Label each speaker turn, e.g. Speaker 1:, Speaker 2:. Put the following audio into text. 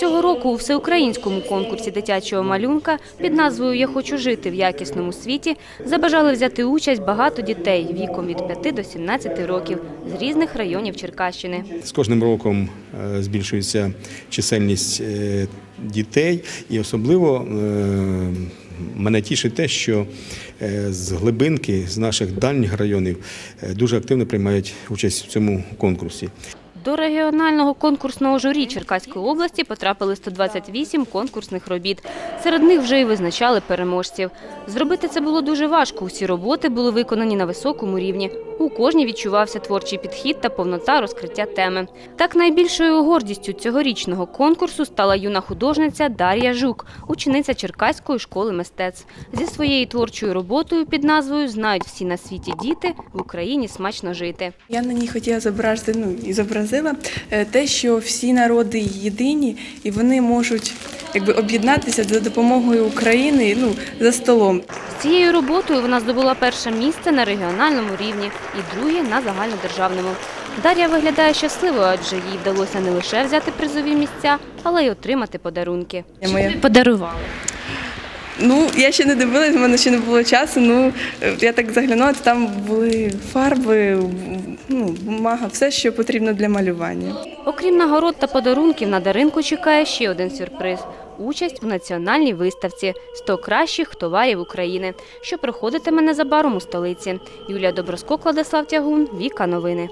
Speaker 1: Цього року у всеукраїнському конкурсі дитячого малюнка під назвою Я хочу жити в якісному світі забажали взяти участь багато дітей віком від 5 до 17 років з різних районів Черкащини.
Speaker 2: З кожним роком е, збільшується чисельність е, дітей, і особливо е, мене тішить те, що з глибинки, з наших дальніх районів дуже активно приймають участь в цьому конкурсі.
Speaker 1: До регіонального конкурсного журі Черкаської області потрапили 128 конкурсних робіт. Серед них вже й визначали переможців. Зробити це було дуже важко. Усі роботи були виконані на високому рівні. У кожній відчувався творчий підхід та повнота розкриття теми. Так найбільшою гордістю цьогорічного конкурсу стала юна художниця Дар'я Жук, учениця Черкаської школи мистецтв. Зі своєю творчою роботою під назвою Знають всі на світі діти в Україні смачно жити.
Speaker 3: Я на ній хотіла зобразити, ну і зобразила е, те, що всі народи єдині, і вони можуть якби об'єднатися за допомогою України ну, за столом.
Speaker 1: З цією роботою вона здобула перше місце на регіональному рівні і друге на загальнодержавному. Дар'я виглядає щасливою, адже їй вдалося не лише взяти призові місця, але й отримати подарунки.
Speaker 3: Я моя
Speaker 1: Подарували.
Speaker 3: Ну, я ще не дивилась, в мене ще не було часу. Ну я так заглянула, то там були фарби, ну, бумага, все, що потрібно для малювання.
Speaker 1: Окрім нагород та подарунків, на Даринку чекає ще один сюрприз – участь у національній виставці «100 кращих товарів України», що проходитиме незабаром у столиці. Юлія Доброско, Владислав Тягун, Віка Новини.